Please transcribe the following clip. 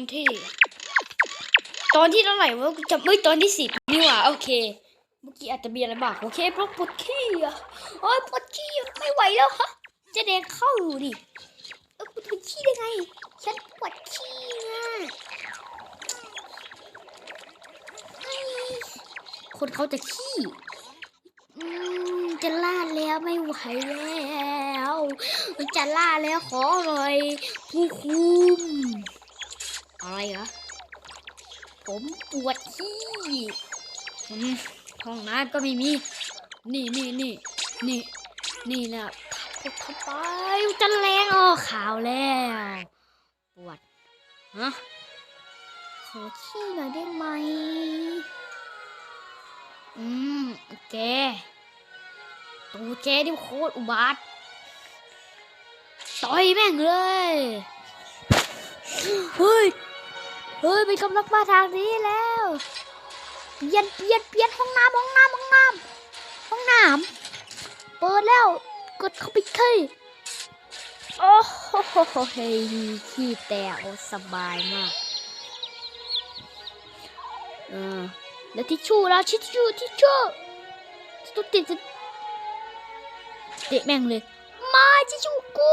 อนที่ ตอนที่เท่าไหร่วะจำไม่ตอนที่สิบนี่หว่าโอเค เมื่อกี้อาจจะมีอะไรบ้างโอเคเพราะปวดขี้อะโอ้ยปวดขี้ไม่ไหวแล้วฮะจะเด็กเข้าอยู่ดิเออกูจะไปขี้ได้ไงฉันปวดขี้อะคนเขาจะขี้อืมจะล่าแล้วไม่ไหวแล้ว จะล่าแล้วขอหน่อยผู้คุม อะไรเหรอ ผมปวดขี้อืมห้องน้ำก็ไม่มี นี่นี่นี่นี่นี่นะทำทำไปจะแรงออกข่าวแล้ว ปวด ฮะ ขอขี้หน่อยได้ไหม อืมแกตูแกนี่โคตรอุบาทต่อยแม่งเลย เฮ้ยมันกำลังมาทางนี้แล้วเปลี่ยนเปลี่ยนเปลี่ยนห้องน้ำห้องน้ำห้องน้ำห้องน้ำเปิดแล้วกดเข้าไปเลยโอ้โหเฮ้ยขี้แตกโอ้สบายมากเออแล้วทิชชู่แล้วทิชชู่ทิชชู่ต้องติดติดแม่งเลยมาทิชชู่กู